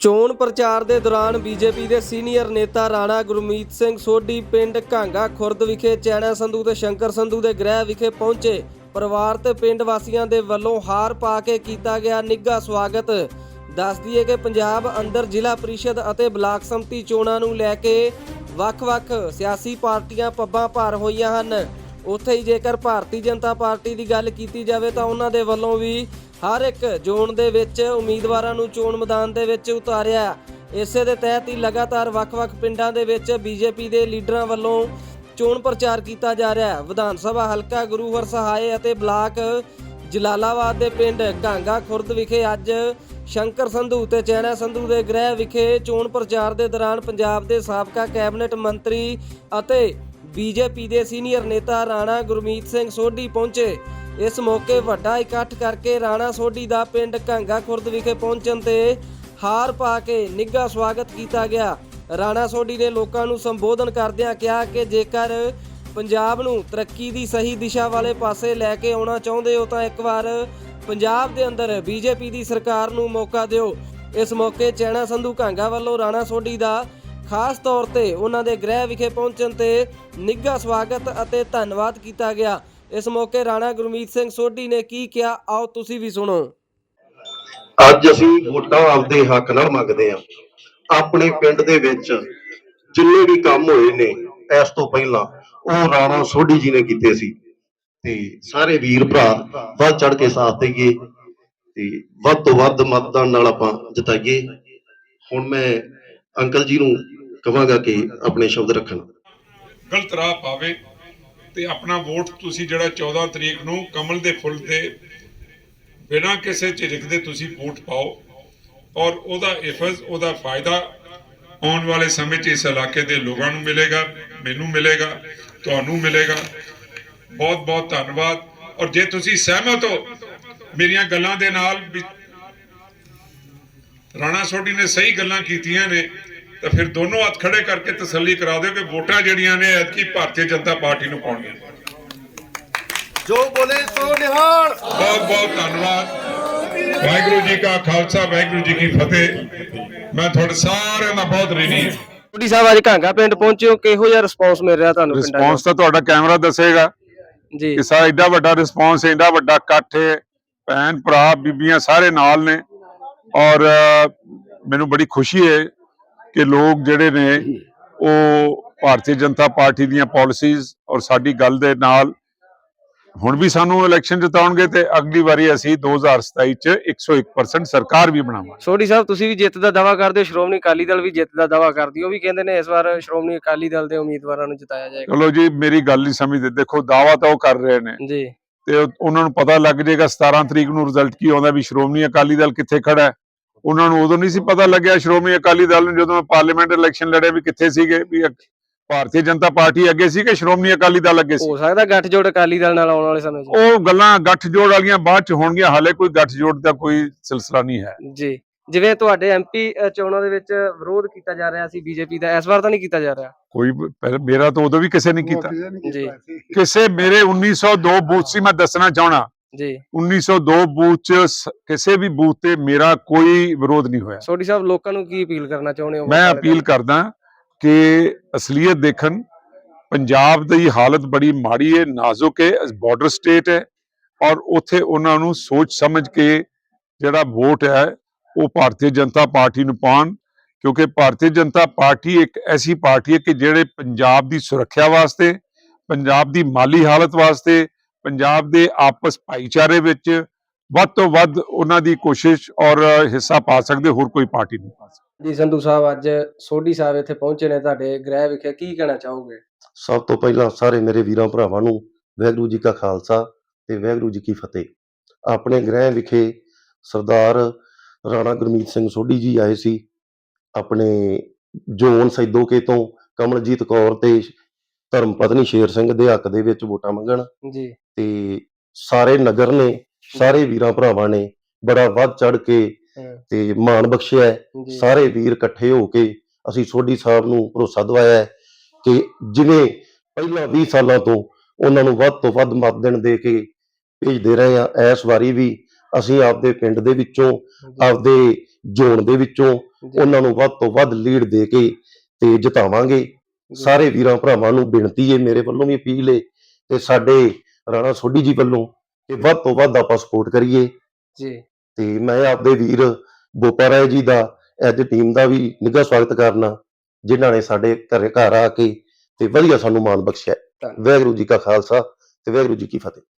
ਚੋਣ ਪ੍ਰਚਾਰ ਦੇ ਦੌਰਾਨ ਬੀਜੇਪੀ ਦੇ ਸੀਨੀਅਰ ਨੇਤਾ ਰਾਣਾ ਗੁਰਮੀਤ ਸਿੰਘ ਸੋਢੀ ਪਿੰਡ ਘਾਂਗਾ ਖੁਰਦ ਵਿਖੇ ਚੈਣਾ ਸੰਧੂ ਤੇ ਸ਼ੰਕਰ ਸੰਧੂ ਦੇ ਗ੍ਰਹਿ ਵਿਖੇ ਪਹੁੰਚੇ। ਪਰਿਵਾਰ ਤੇ ਪਿੰਡ ਵਾਸੀਆਂ ਦੇ ਵੱਲੋਂ ਹਾਰ ਪਾ ਕੇ ਕੀਤਾ ਗਿਆ ਨਿੱਘਾ ਸਵਾਗਤ। ਦੱਸ ਦਈਏ ਕਿ ਪੰਜਾਬ ਅੰਦਰ ਜ਼ਿਲ੍ਹਾ ਪ੍ਰੀਸ਼ਦ ਅਤੇ ਬਲਾਕ ਸੰਮਤੀ ਚੋਣਾਂ ਨੂੰ ਲੈ ਕੇ ਵੱਖ-ਵੱਖ ਸਿਆਸੀ ਪਾਰਟੀਆਂ ਪੱਬਾਂ ਭਾਰ ਹੋਈਆਂ ਹਨ। ਉੱਥੇ ਹੀ ਜੇਕਰ ਭਾਰਤੀ ਜਨਤਾ ਪਾਰਟੀ ਦੀ ਗੱਲ ਕੀਤੀ ਜਾਵੇ ਤਾਂ ਉਹਨਾਂ ਦੇ ਵੱਲੋਂ ਵੀ ਹਰ ਇੱਕ ਜ਼ੋਨ ਦੇ ਵਿੱਚ ਉਮੀਦਵਾਰਾਂ ਨੂੰ ਚੋਣ ਮੈਦਾਨ ਦੇ ਵਿੱਚ ਉਤਾਰਿਆ। ਇਸੇ ਦੇ ਤਹਿਤ ਹੀ ਲਗਾਤਾਰ ਵੱਖ-ਵੱਖ ਪਿੰਡਾਂ ਦੇ ਵਿੱਚ ਬੀਜੇਪੀ ਦੇ ਲੀਡਰਾਂ ਵੱਲੋਂ ਚੋਣ ਪ੍ਰਚਾਰ ਕੀਤਾ ਜਾ ਰਿਹਾ ਹੈ। ਵਿਧਾਨ ਸਭਾ ਹਲਕਾ ਗੁਰੂ ਸਹਾਏ ਅਤੇ ਬਲਾਕ ਜਲਾਲਾਬਾਦ ਦੇ ਪਿੰਡ ਘਾਂਗਾ ਖੁਰਦ ਵਿਖੇ ਅੱਜ ਸ਼ੰਕਰ ਸੰਧੂ ਤੇ ਚੈਨਾ ਸੰਧੂ ਦੇ ਗ੍ਰਹਿ ਵਿਖੇ ਚੋਣ ਪ੍ਰਚਾਰ ਦੇ ਦੌਰਾਨ ਪੰਜਾਬ ਦੇ ਸਾਬਕਾ ਕੈਬਨਿਟ ਮੰਤਰੀ ਅਤੇ ਬੀਜੇਪੀ ਦੇ ਸੀਨੀਅਰ ਨੇਤਾ ਰਾਣਾ ਗੁਰਮੀਤ ਸਿੰਘ ਸੋਢੀ ਪਹੁੰਚੇ। ਇਸ ਮੌਕੇ ਵੱਡਾ ਇਕੱਠ ਕਰਕੇ ਰਾਣਾ ਸੋਢੀ ਦਾ ਪਿੰਡ ਘਾਂਗਾ ਖੁਰਦ ਵਿਖੇ ਪਹੁੰਚਣ ਤੇ ਹਾਰ ਪਾ ਕੇ ਨਿੱਘਾ ਸਵਾਗਤ ਕੀਤਾ ਗਿਆ। ਰਾਣਾ ਸੋਢੀ ਨੇ ਲੋਕਾਂ ਨੂੰ ਸੰਬੋਧਨ ਕਰਦਿਆਂ ਕਿਹਾ ਕਿ ਜੇਕਰ ਪੰਜਾਬ ਨੂੰ ਤਰੱਕੀ ਦੀ ਸਹੀ ਦਿਸ਼ਾ ਵਾਲੇ ਪਾਸੇ ਲੈ ਕੇ ਆਉਣਾ ਚਾਹੁੰਦੇ ਹੋ ਤਾਂ ਇੱਕ ਵਾਰ ਪੰਜਾਬ ਦੇ ਅੰਦਰ ਬੀਜੇਪੀ ਦੀ ਸਰਕਾਰ ਨੂੰ ਮੌਕਾ ਦਿਓ। ਇਸ ਮੌਕੇ ਚੈਣਾ ਸੰਧੂ ਘਾਂਗਾ ਵੱਲੋਂ ਰਾਣਾ ਸੋਢੀ ਦਾ ਖਾਸ ਤੌਰ ਤੇ ਉਹਨਾਂ ਦੇ ਗ੍ਰਹਿ ਵਿਖੇ ਪਹੁੰਚਣ ਤੇ ਨਿੱਘਾ ਸਵਾਗਤ ਅਤੇ ਧੰਨਵਾਦ ਕੀਤਾ ਗਿਆ। ਇਸ ਮੌਕੇ ਰਾਣਾ ਗੁਰਮੀਤ ਸਿੰਘ ਸੋਢੀ ਨੇ ਕੀ ਕਿਹਾ, ਆਓ ਤੁਸੀਂ ਵੀ ਸੁਣੋ। ਅੱਜ ਅਸੀਂ ਵੋਟਾਂ ਆਪਦੇ ਹੱਕ ਨਾਲ ਮੰਗਦੇ ਹਾਂ। ਆਪਣੇ ਪਿੰਡ ਦੇ ਵਿੱਚ ਜਿੰਨੇ ਵੀ ਕੰਮ ਹੋਏ ਨੇ ਇਸ ਤੋਂ ਪਹਿਲਾਂ, ਉਹ ਰਾਣਾ ਸੋਢੀ ਜੀ ਨੇ ਕੀਤੇ ਸੀ। ਤੇ ਸਾਰੇ ਵੀਰ ਭਰਾ ਵੱਧ ਚੜ ਕੇ ਸਾਥ ਦੇਈਏ ਤੇ ਵੱਧ ਤੋਂ ਵੱਧ ਮਤਦਾਨ ਨਾਲ ਆਪਾਂ ਜਿਤਾਈਏ। ਹੁਣ ਮੈਂ ਅੰਕਲ ਜੀ ਨੂੰ ਕਹਾਂਗਾ ਕਿ ਆਪਣੇ ਸ਼ਬਦ ਰੱਖਣ। ਗਲਤ ਰਾਹ ਪਾਵੇ ਤੇ ਆਪਣਾ ਵੋਟ ਤੁਸੀਂ ਜਿਹੜਾ 14 ਤਰੀਕ ਨੂੰ ਕਮਲ ਦੇ ਫੁੱਲ ਤੇ ਬਿਨਾਂ ਕਿਸੇ ਝਿਜਕ ਦੇ ਤੁਸੀਂ ਵੋਟ ਪਾਓ ਔਰ ਉਹਦਾ ਇਫਜ਼ ਉਹਦਾ ਫਾਇਦਾ ਆਉਣ ਵਾਲੇ ਸਮੇਂ 'ਚ ਇਸ ਇਲਾਕੇ ਦੇ ਲੋਕਾਂ ਨੂੰ ਮਿਲੇਗਾ, ਮੈਨੂੰ ਮਿਲੇਗਾ, ਤੁਹਾਨੂੰ ਮਿਲੇਗਾ। ਬਹੁਤ ਬਹੁਤ ਧੰਨਵਾਦ। ਔਰ ਜੇ ਤੁਸੀਂ ਸਹਿਮਤ ਹੋ ਮੇਰੀਆਂ ਗੱਲਾਂ ਦੇ ਨਾਲ ਰਾਣਾ ਸੋਢੀ ਨੇ ਸਹੀ ਗੱਲਾਂ ਕੀਤੀਆਂ ਨੇ ਤਾਂ ਫਿਰ ਦੋਨੋਂ ਹੱਥ ਖੜੇ ਕਰਕੇ ਤਸੱਲੀ ਕਰਾ ਦਿਓ ਕਿ ਵੋਟਾਂ ਜਿਹੜੀਆਂ ਨੇ ਐਤਕੀ ਭਾਰਤੀ ਜਨਤਾ ਪਾਰਟੀ ਨੂੰ ਪਾਉਣੀਆਂ ਜੋ ਬੋਲੇ ਸੋ ਨਿਹਾਲ। ਬਹੁਤ ਬਹੁਤ ਧੰਨਵਾਦ। ਵਾਹਿਗੁਰੂ ਜੀ ਕਾ ਖਾਲਸਾ ਵਾਹਿਗੁਰੂ ਜੀ ਕੀ ਫਤਿਹ। ਮੈਂ ਤੁਹਾਡੇ ਸਾਰਿਆਂ ਦਾ ਬਹੁਤ ਰਿਣੀ ਹਾਂ। ਸੋਢੀ ਸਾਹਿਬ ਅੱਜ ਘਾਂਗਾ ਪਿੰਡ ਪਹੁੰਚੇ ਹੋ ਕਿਹੋ ਜਿਹਾ ਰਿਸਪੌਂਸ ਮਿਲ ਰਿਹਾ ਤੁਹਾਨੂੰ ਪਿੰਡਾਂ ਰਿਸਪੌਂਸ ਤਾਂ ਤੁਹਾਡਾ ਕੈਮਰਾ ਦੱਸੇਗਾ? ਜੀ। ਕਿ ਸਾ ਐਡਾ ਵੱਡਾ ਰਿਸਪੌਂਸ ਐਡਾ ਵੱਡਾ ਇਕੱਠ ਹੈ। ਭੈਣ ਭਰਾ ਬੀਬੀਆਂ ਸਾਰੇ ਨਾਲ ਨੇ। ਔਰ ਮੈਨੂੰ ਬੜੀ ਖੁਸ਼ੀ ਹੈ ਕਿ ਲੋਕ ਜਿਹੜੇ ਨੇ ਉਹ ਭਾਰਤੀ ਜਨਤਾ ਪਾਰਟੀ ਦੀਆਂ ਪਾਲਿਸੀਜ਼ ਔਰ ਸਾਡੀ ਗੱਲ ਦੇ ਨਾਲ ਹੁਣ ਵੀ ਸਾਨੂੰ ਇਲੈਕਸ਼ਨ ਜਿਤਾਉਣਗੇ ਤੇ ਅਗਲੀ ਵਾਰੀ ਅਸੀਂ 2027 ਚ 101% ਸਰਕਾਰ ਵੀ ਬਣਾਵਾਂਗੇ। ਸੋਢੀ ਸਾਹਿਬ ਤੁਸੀਂ ਵੀ ਜਿੱਤ ਦਾ ਦਾਵਾ ਕਰਦੇ ਹੋ ਸ਼੍ਰੋਮਣੀ ਅਕਾਲੀ ਦਲ ਵੀ ਜਿੱਤ ਦਾ ਦਾਵਾ ਕਰਦੀ। ਉਹ ਵੀ ਕਹਿੰਦੇ ਨੇ ਇਸ ਵਾਰ ਸ਼੍ਰੋਮਣੀ ਅਕਾਲੀ ਦਲ ਦੇ ਉਮੀਦਵਾਰਾਂ ਨੂੰ ਜਿਤਾਇਆ ਜਾਏਗਾ। ਚਲੋ ਜੀ ਮੇਰੀ ਗੱਲ ਨਹੀਂ ਸਮਝਦੇ ਦੇਖੋ ਦਾਵਾ ਤਾਂ ਉਹ ਕਰ ਰਹੇ ਨੇ। ਜੀ। ਤੇ ਉਹ- ਉਹਨਾਂ ਨੂੰ ਪਤਾ ਲੱਗ ਜਾਏਗਾ 17 ਤਰੀਕ ਨੂੰ ਰਿਜ਼ਲਟ ਕੀ ਆਉਂਦਾ ਵੀ ਸ਼੍ਰੋਮਣੀ ਅਕਾਲੀ ਦਲ ਕਿੱਥੇ ਖੜਾ ਹੈ। ਉਹਨਾਂ ਨੂੰ ਉਦੋਂ ਨਹੀਂ ਸੀ ਪਤਾ ਲੱਗਿਆ ਸ਼੍ਰੋਮਣੀ ਅਕਾਲੀ ਦਲ ਨੂੰ ਜਦੋਂ ਪਾਰਲੀਮੈਂਟ ਇਲੈਕਸ਼ਨ ਲੜੇ ਵੀ ਕਿੱਥੇ ਸੀਗੇ ਵੀ ਭਾਰਤੀ ਜਨਤਾ ਪਾਰਟੀ ਅੱਗੇ ਸੀ ਕਿ ਸ਼੍ਰੋਮਣੀ ਅਕਾਲੀ ਦਲ ਅੱਗੇ ਸੀ? ਹੋ ਸਕਦਾ ਗੱਠਜੋੜ ਅਕਾਲੀ ਦਲ ਨਾਲ ਆਉਣ ਵਾਲੇ ਸਮੇਂ 'ਚ। ਉਹ ਗੱਲਾਂ ਗੱਠ ਜੋੜ ਵਾਲੀਆਂ ਬਾਅਦ ਚ ਹੋਣਗੀਆਂ ਹਾਲੇ ਕੋਈ ਗੱਠ ਜੋੜ ਦਾ ਕੋਈ ਸਿਲਸਿਲਾ ਨਹੀਂ ਹੈ। ਜੀ। ਜਿਵੇਂ ਤੁਹਾਡੇ ਐਮਪੀ ਚੋਣਾਂ ਦੇ ਵਿੱਚ ਵਿਰੋਧ ਕੀਤਾ ਜਾ ਰਿਹਾ ਸੀ ਬੀਜੇਪੀ ਦਾ ਇਸ ਵਾਰ ਤਾਂ ਨਹੀਂ ਕੀਤਾ ਜਾ ਰਿਹਾ। ਕੋਈ ਮੇਰਾ ਤਾਂ ਉਦੋਂ ਵੀ ਕਿਸੇ ਨੇ ਕੀਤਾ। ਜੀ। ਕਿਸੇ ਮੇਰੇ 1902 ਬੂਥ ਸੀ ਮੈਂ ਦੱਸਣਾ ਚਾਹਣਾ ਜੀ। 1902 ਬੂਥ ਚ ਸ- ਕਿਸੇ ਵੀ ਬੂਥ ਤੇ ਮੇਰਾ ਕੋਈ ਵਿਰੋਧ ਨਹੀਂ ਹੋਇਆ। ਸੋਢੀ ਸਾਹਿਬ ਲੋਕਾਂ ਨੂੰ ਕੀ ਅਪੀਲ ਕਰਨਾ ਚਾਹੁੰਦੇ ਹੋ? ਮੈਂ ਅਪੀਲ ਕਰਦਾ ਕਿ ਅਸਲੀਅਤ ਦੇਖਣ ਪੰਜਾਬ ਦੀ ਹਾਲਤ ਬੜੀ ਮਾੜੀ ਹੈ ਨਾਜ਼ੁਕ ਹੈ ਬਾਰਡਰ ਸਟੇਟ ਹੈ ਔਰ ਉੱਥੇ ਉਹਨਾਂ ਨੂੰ ਸੋਚ ਸਮਝ ਕੇ ਜਿਹੜਾ ਵੋਟ ਹੈ ਉਹ ਭਾਰਤੀ ਜਨਤਾ ਪਾਰਟੀ ਨੂੰ ਪਾਉਣ ਕਿਉਂਕਿ ਭਾਰਤੀ ਜਨਤਾ ਪਾਰਟੀ ਇੱਕ ਐਸੀ ਪਾਰਟੀ ਹੈ ਕਿ ਜਿਹੜੇ ਪੰਜਾਬ ਦੀ ਸੁਰੱਖਿਆ ਵਾਸਤੇ ਪੰਜਾਬ ਦੀ ਮਾਲੀ ਹਾਲਤ ਵਾਸਤੇ ਪੰਜਾਬ ਦੇ ਆਪਸ ਭਾਈਚਾਰੇ ਵਿੱਚ ਵੱਧ ਤੋਂ ਵੱਧ ਉਹਨਾਂ ਦੀ ਕੋਸ਼ਿਸ਼ ਔਰ ਹਿੱਸਾ ਪਾ ਸਕਦੇ ਹੋਰ ਕੋਈ ਪਾਰਟੀ ਨਹੀਂ ਪਾ ਸਕਦੀ। ਜੀ ਸੰਧੂ ਸਾਹਿਬ ਅੱਜ ਸੋਢੀ ਸਾਹਿਬ ਇੱਥੇ ਪਹੁੰਚੇ ਨੇ ਤੁਹਾਡੇ ਗ੍ਰਹਿ ਵਿਖੇ ਕੀ ਕਹਿਣਾ ਚਾਹੋਗੇ? ਸਭ ਤੋਂ ਪਹਿਲਾਂ ਸਾਰੇ ਮੇਰੇ ਵੀਰਾਂ ਭਰਾਵਾਂ ਨੂੰ ਵਾਹਿਗੁਰੂ ਜੀ ਕਾ ਖਾਲਸਾ ਤੇ ਵਾਹਿਗੁਰੂ ਜੀ ਕੀ ਫਤਿਹ। ਆਪਣੇ ਗ੍ਰਹਿ ਵਿਖੇ ਸਰਦਾਰ ਰਾਣਾ ਗੁਰਮੀਤ ਸਿੰਘ ਸੋਢੀ ਜੀ ਆਏ ਸੀ। ਆਪਣੇ ਜੋਨ ਸੈਦੋਕੇ ਤੋਂ ਕਮਲਜੀਤ ਕੌਰ ਤੇ ਧਰਮ ਪਤਨੀ ਸ਼ੇਰ ਸਿੰਘ ਦੇ ਹੱਕ ਦੇ ਵਿੱਚ ਵੋਟਾਂ ਮੰਗਣ ਜੀ। ਤੇ ਸਾਰੇ ਨਗਰ ਨੇ ਸਾਰੇ ਵੀਰਾਂ ਭਰਾਵਾਂ ਨੇ ਬੜਾ ਵੱਧ ਚੜ ਕੇ ਤੇ ਮਾਣ ਬਖਸ਼ਿਆ ਸਾਰੇ ਵੀਰ ਇਕੱਠੇ ਹੋ ਕੇ ਅਸੀਂ ਸੋਢੀ ਸਾਹਿਬ ਨੂੰ ਭਰੋਸਾ ਦਿਵਾਇਆ ਹੈ ਕਿ ਜਿਵੇਂ ਪਹਿਲਾਂ 20 ਸਾਲਾਂ ਤੋਂ ਉਹਨਾਂ ਨੂੰ ਵੱਧ ਤੋਂ ਵੱਧ ਮਤ ਦੇਣ ਦੇ ਕੇ ਭੇਜਦੇ ਰਹੇ ਆ ਇਸ ਵਾਰੀ ਵੀ ਅਸੀਂ ਆਪਦੇ ਪਿੰਡ ਦੇ ਵਿੱਚੋਂ ਆਪਦੇ ਜ਼ੋਨ ਦੇ ਵਿੱਚੋਂ ਉਹਨਾਂ ਨੂੰ ਵੱਧ ਤੋਂ ਵੱਧ ਲੀਡ ਦੇ ਕੇ ਤੇ ਜਿਤਾਵਾਂਗੇ। ਸਾਰੇ ਵੀਰਾਂ ਭਰਾਵਾਂ ਨੂੰ ਬੇਨਤੀ ਹੈ ਮੇਰੇ ਵੱਲੋਂ ਵੀ ਅਪੀਲ ਹੈ ਤੇ ਸਾਡੇ ਰਾਣਾ ਸੋਢੀ ਜੀ ਵੱਲੋਂ ਕਿ ਵੱਧ ਤੋਂ ਵੱਧ ਆਪਾਂ ਸਪੋਰਟ ਕਰੀਏ। ਜੀ। ਤੇ ਮੈਂ ਆਪਦੇ ਵੀਰ ਬੋਪਾ ਰਾਏ ਜੀ ਦਾ ਐਜ ਟੀਮ ਦਾ ਵੀ ਨਿੱਘਾ ਸਵਾਗਤ ਕਰਨਾ ਜਿਨ੍ਹਾਂ ਨੇ ਸਾਡੇ ਘਰੇ ਘਰ ਆ ਕੇ ਤੇ ਵਧੀਆ ਸਾਨੂੰ ਮਾਣ ਬਖਸ਼ਿਆ। ਧੰਨਵਾਦ। ਵਾਹਿਗੁਰੂ ਜੀ ਕਾ ਖਾਲਸਾ ਤੇ ਵਾਹਿਗੁਰੂ ਜੀ ਕੀ ਫਤਿਹ।